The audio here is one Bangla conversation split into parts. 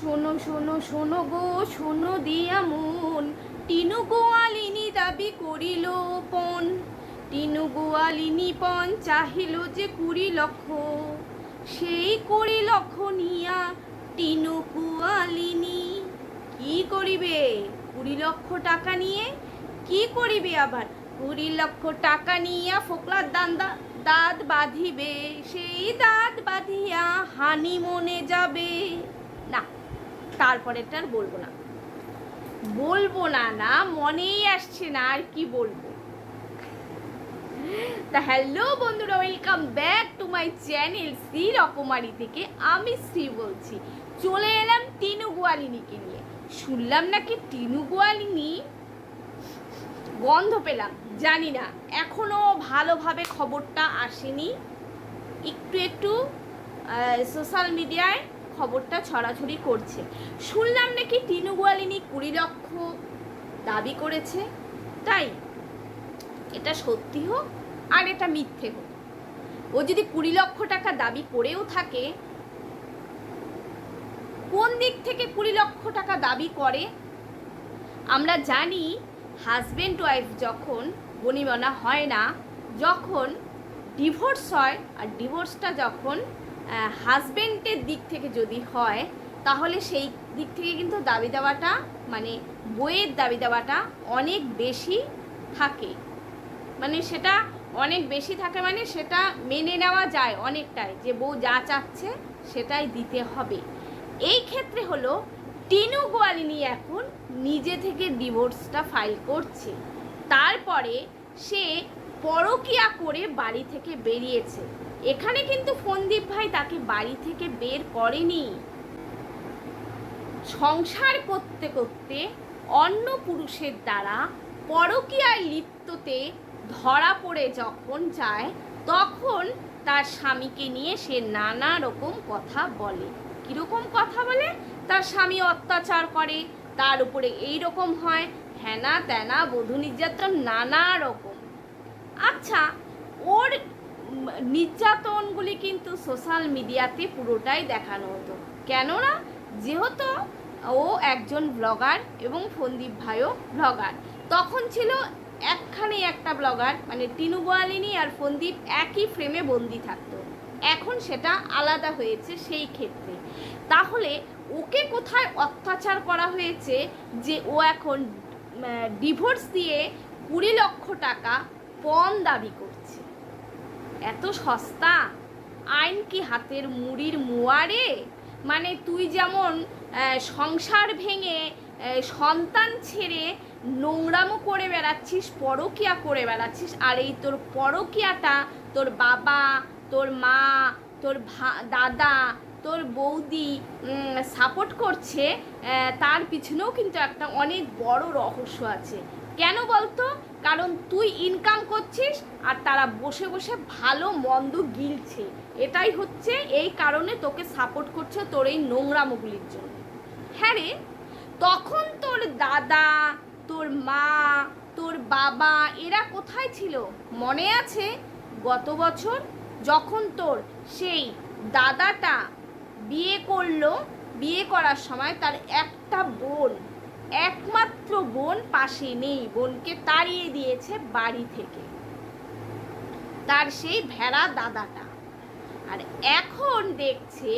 শোনো শোনো শোনো গো, শোনো দিয়া মন। টিনু গোয়ালিনী দাবি করিল পণ। টিনু গোয়ালিনী পণ চাহিল যে কুড়ি লক্ষ। সেই কুড়ি লক্ষ নিয়া টিনু গোয়ালিনী। কি করিবে? কুড়ি লক্ষ টাকা নিয়ে কি করিবে আবার? কুড়ি লক্ষ টাকা নিয়া ফোকলার দান্দা দাঁত বাঁধিবে। সেই দাঁত বাঁধিয়া হানি মনে যাবে। তারপরেরটা আর বলব না। বলব না না, মনেই আসছে না আর কি বলব। তা হ্যালো বন্ধুরা, welcome back to my channel Shri Rokomari থেকে আমি শ্রী বলছি। চলে এলাম টিনু গোয়ালিনীকে নিয়ে। শুনলাম নাকি টিনু গোয়ালিনী? গন্ধ পেলাম, জানি না, এখনও ভালোভাবে খবরটা আসেনি। একটু একটু সোশ্যাল মিডিয়ায় খবরটা ছড়াছড়ি করছে। শুনলাম নাকি টিনু গোয়ালিনী কুড়ি লক্ষ দাবি করেছে। তাই এটা সত্যি হোক আর এটা মিথ্যে হোক। ও যদি কুড়ি লক্ষ টাকা দাবি করেও থাকে, কোন দিক থেকে কুড়ি লক্ষ টাকা দাবি করে? আমরা জানি হাজবেন্ড ওয়াইফ যখন বনিবনা হয় না, যখন ডিভোর্স হয় আর ডিভোর্সটা যখন হাজবেন্ডের দিক থেকে যদি হয়, তাহলে সেই দিক থেকে কিন্তু দাবি দেওয়াটা মানে বইয়ের দাবি দেওয়াটা অনেক বেশি থাকে। মানে সেটা অনেক বেশি থাকে মানে সেটা মেনে নেওয়া যায় অনেকটাই, যে বউ যা চাচ্ছে সেটাই দিতে হবে। এই ক্ষেত্রে হলো, টিনু গোয়ালিনী এখন নিজে থেকে ডিভোর্সটা ফাইল করছে। তারপরে সে পরকিয়া করে বাড়ি থেকে বেরিয়েছে। এখানে কিন্তু ফন্দীপ ভাই তাকে বাড়ি থেকে বের করেনি। সংসার করতে করতে অন্য পুরুষের দ্বারা পরকীয়ায় লিপ্ততে ধরা পড়ে যখন যায়, তখন তার স্বামীকে নিয়ে সে নানা রকম কথা বলে। কীরকম কথা বলে? তার স্বামী অত্যাচার করে, তার উপরে এই রকম হয় হ্যানা ত্যানা বধূ নির্যাতন নানা রকম। আচ্ছা ওর নির্যাতনগুলি কিন্তু সোশ্যাল মিডিয়াতে পুরোটাই দেখানো হতো। কেননা, যেহেতু ও একজন ব্লগার এবং ফন্দীপ ভাইও ব্লগার, তখন ছিল একখানে একটা ব্লগার মানে টিনু গোয়ালিনী আর ফন্দীপ একই ফ্রেমে বন্দি থাকতো। এখন সেটা আলাদা হয়েছে সেই ক্ষেত্রে। তাহলে ওকে কোথায় অত্যাচার করা হয়েছে যে ও এখন ডিভোর্স দিয়ে কুড়ি লক্ষ টাকা পণ দাবি করছে? এত সস্তা? আইন কি হাতের মুড়ির মুয়ারে? মানে তুই যেমন সংসার ভেঙে সন্তান ছেড়ে নোংরামো করে বেড়াচ্ছিস, পরকিয়া করে বেড়াচ্ছিস, আর এই তোর পরকিয়াটা তোর বাবা, তোর মা, তোর ভা, দাদা, তোর বৌদি সাপোর্ট করছে তার পিছনেও কিন্তু একটা অনেক বড় রহস্য আছে। কেন বলতো? কারণ তুই ইনকাম করছিস আর তারা বসে বসে ভালো মন্দ গিলছে। এটাই হচ্ছে এই কারণে তোকে সাপোর্ট করছে তোর এই নোংরা নোংরামোগুলির জন্য। হ্যাঁ রে, তখন তোর দাদা, তোর মা, তোর বাবা এরা কোথায় ছিল? মনে আছে? গত বছর যখন তোর সেই দাদাটা বিয়ে করল, বিয়ে করার সময় তার একটা বোন একমাত্র বোন পাশে নেই, বোনকে তাড়িয়ে দিয়েছে বাড়ি থেকে। তার সেই ভেড়া দাদাটা। আর এখন দেখছে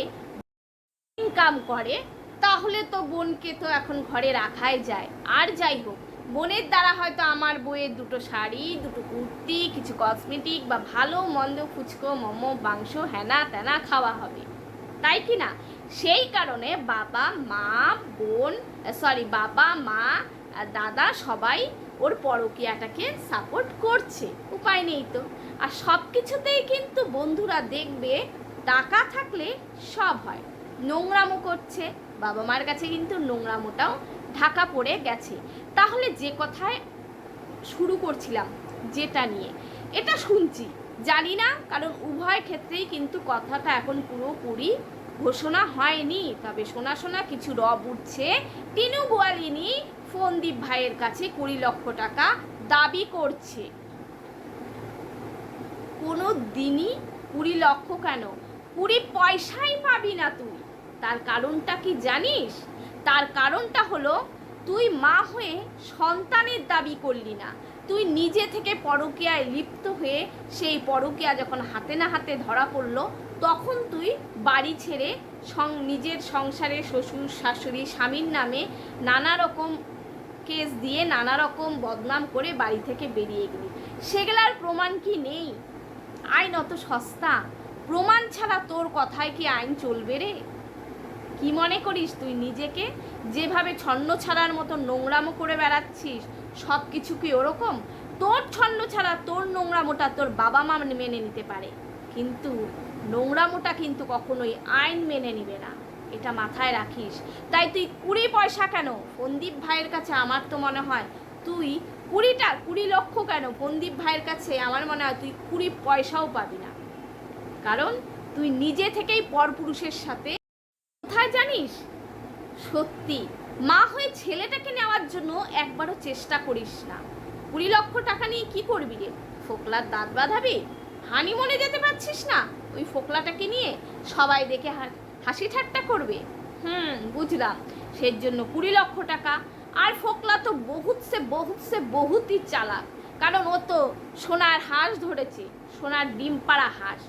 ইনকাম করে, তাহলে তো বোনকে তো এখন ঘরে রাখাই যায়। আর যাই হোক, বোনের দ্বারা হয়তো আমার বইয়ের দুটো শাড়ি, দুটো কুর্তি, কিছু কসমেটিক বা ভালো মন্দ ফুচকো মোমো, মাংস হেনা তেনা খাওয়া হবে। তাই কি না? সেই কারণে বাবা, মা, বোন সরি বাবা, মা দাদা সবাই ওর পরকিয়াটাকে সাপোর্ট করছে। উপায় নেই তো। আর সব কিছুতেই কিন্তু বন্ধুরা দেখবে, টাকা থাকলে সব হয়। নোংরামো করছে, বাবা মার কাছে কিন্তু নোংরামোটাও ঢাকা পড়ে গেছে। তাহলে যে কথায় শুরু করছিলাম, যেটা নিয়ে, এটা শুনছি। জানি না, কারণ উভয় ক্ষেত্রেই কিন্তু কথাটা এখন পুরোপুরি ঘোষণা হয়নি, তবে শোনা শোনা কিছু রব উঠছে। টিনু গোয়ালিনী ফন্দীপ ভাইয়ের কাছে কুড়ি লক্ষ টাকা দাবি করছে। কোনো দিনই কুড়ি লক্ষ কেন? কুড়ি পয়সাই পাবি না তুই। তার কারণটা কি জানিস? তার কারণটা হলো, তুই মা হয়ে সন্তানের দাবি করলি না। তুই নিজে থেকে পরকীয়ায় লিপ্ত হয়ে সেই পরকীয়া যখন হাতে না হাতে ধরা পড়ল তখন তুই বাড়ি ছেড়ে সং নিজের সংসারে শ্বশুর, শাশুড়ি, স্বামীর নামে নানা রকম কেস দিয়ে নানা রকম বদনাম করে বাড়ি থেকে বেরিয়ে গেলি। সেগুলার প্রমাণ কি নেই? আইন অত সস্তা। প্রমাণ ছাড়া তোর কথায় কি আইন চলবে রে? কি মনে করিস তুই নিজেকে? যেভাবে ছন্ন ছাড়ার মতো নোংরামো করে বেড়াচ্ছিস সব কিছু কি ওরকম? তোর ছন্ন ছাড়া তোর নোংরামোটা তোর বাবা মা মেনে নিতে পারে। কিন্তু নোংরামোটা কিন্তু কখনোই আইন মেনে নিবে না। এটা মাথায় রাখিস। তাই তুই কুড়ি পয়সা কেন? ফন্দীপ ভাইয়ের কাছে আমার তো মনে হয়, তুই কুড়িটা, কুড়ি লক্ষ কেন? ফন্দীপ ভাইয়ের কাছে আমার মনে হয় তুই কুড়ি পয়সাও পাবি না। কারণ তুই নিজে থেকেই পরপুরুষের সাথে কোথায় জানিস? সত্যি, মা হয়ে ছেলেটাকে নেওয়ার জন্য একবারও চেষ্টা করিস না। কুড়ি লক্ষ টাকা নিয়ে কি করবি রে? ফোকলার দাঁত বাঁধাবি? হানিমনে যেতে পারছিস না? ওই ফোকলাটাকে নিয়ে সবাই দেখে হাসি ঠাট্টা করবে। হুম, বুঝলাম। সেই জন্য কুড়ি লক্ষ টাকা। আর ফোকলা তো বহুত সে বহুত সে বহুতই চালাক। কারণ ও তো সোনার হাঁস ধরেছে। সোনার ডিম পাড়া হাঁস।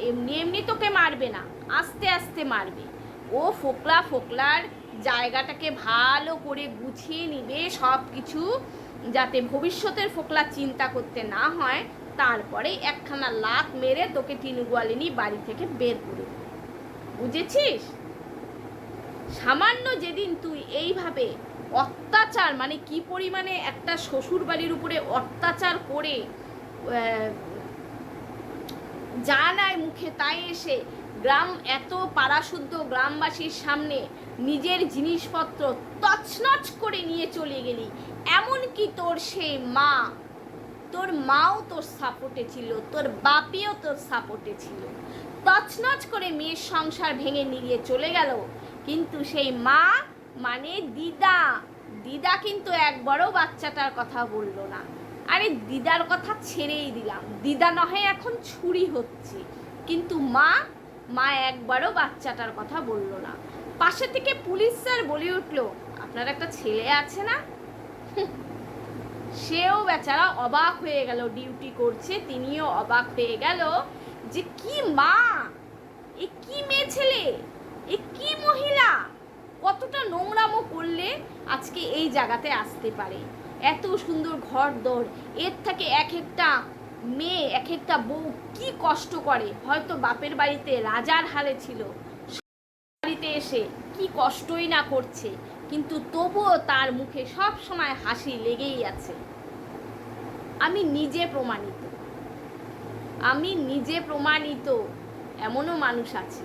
এমনি এমনি তোকে মারবে না। আস্তে আস্তে মারবে। ও ফোকলা ফোকলার জায়গাটাকে ভালো করে গুছিয়ে নিবে সব কিছু যাতে ভবিষ্যতের ফোকলা চিন্তা করতে না হয়। তারপরে একখানা লাখ মেরে তোকে টিনুগোয়ালিনী বাড়ি থেকে বের করে বুঝেছিস? সামান্য যেদিন তুই এইভাবে অত্যাচার মানে কি পরিমাণে একটা শ্বশুর বাড়ির উপরে অত্যাচার করে যা নাই মুখে তাই এসে গ্রাম এত পাড়াশুদ্ধ গ্রামবাসীর সামনে নিজের জিনিসপত্র তছনছ করে নিয়ে চলে গেলি, এমনকি তোর সেই মা তোর মাও তোর সাপোর্টে ছিল, তোর বাপিও তোর সাপোর্টে ছিল। তছনছ করে মেয়ের সংসার ভেঙে নিয়ে চলে গেল। কিন্তু সেই মা মানে দিদা। দিদা কিন্তু একবারও বাচ্চাটার কথা বলল না। আরে দিদার কথা ছেড়েই দিলাম। দিদা নহে এখন ছুরি হচ্ছে। কিন্তু মা মা একবারও বাচ্চাটার কথা বলল না। পাশে থেকে পুলিশ স্যার বলে উঠল, আপনার একটা ছেলে আছে না? সেও বেচারা অবাক হয়ে গেল, ডিউটি করছে, তিনিও অবাক হয়ে গেল যে কি মা, এ কি মেয়ে ছেলে, এ কি মহিলা, কতটা নোংরামো করলে আজকে এই জায়গাতে আসতে পারে। এত সুন্দর ঘর দর, এর থেকে এক একটা মেয়ে, এক একটা বউ কি কষ্ট করে। হয়তো বাপের বাড়িতে রাজার হালে ছিল বাড়িতে এসে কি কষ্টই না করছে। কিন্তু তবুও তার মুখে সব সময় হাসি লেগেই আছে। আমি নিজে প্রমাণিত। আমি নিজে প্রমাণিত, এমনও মানুষ আছে।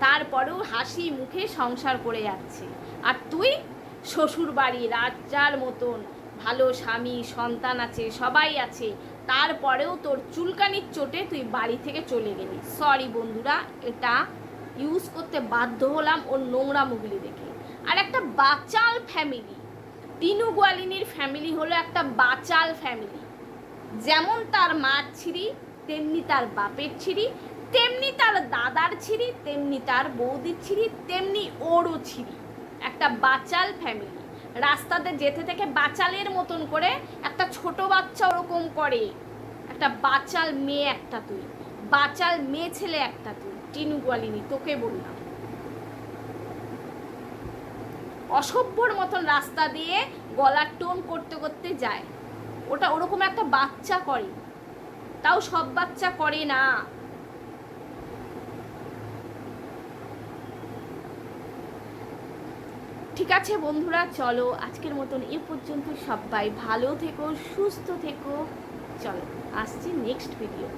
তারপরেও হাসি মুখে সংসার করে যাচ্ছে। আর তুই? শ্বশুর বাড়ি রাজার মতন ভালো স্বামী, সন্তান আছে, সবাই আছে। তারপরেও তোর চুলকানির চোটে তুই বাড়ি থেকে চলে গেলি। সরি বন্ধুরা, এটা ইউজ করতে বাধ্য হলাম ওর নোংরা মুগলি দেখে। আর একটা বাচাল ফ্যামিলি টিনু গোয়ালিনীর ফ্যামিলি হলো একটা বাচাল ফ্যামিলি যেমন তার মার ছিঁড়ি, তেমনি তার বাপের ছিঁড়ি, তেমনি তার দাদার ছিঁড়ি, তেমনি তার বৌদির ছিঁড়ি, তেমনি ওরও ছিঁড়ি। একটা বাচাল ফ্যামিলি রাস্তাতে যেতে থেকে বাচালের মতন করে একটা ছোট বাচ্চা ওরকম করে। একটা বাচাল মেয়ে একটা তুই, বাচাল মেয়ে ছেলে একটা তুই। টিনু গোয়ালিনী তোকে বললাম। অসভ্যর মতন রাস্তা দিয়ে গলার টোন করতে করতে যায়। ওটা ওরকম একটা বাচ্চা করে। তাও সব বাচ্চা করে না। ঠিক আছে বন্ধুরা, চলো আজকের মতন এ পর্যন্ত সবাই ভালো থেকো, সুস্থ থেকো। চলো, আসছি নেক্সট ভিডিও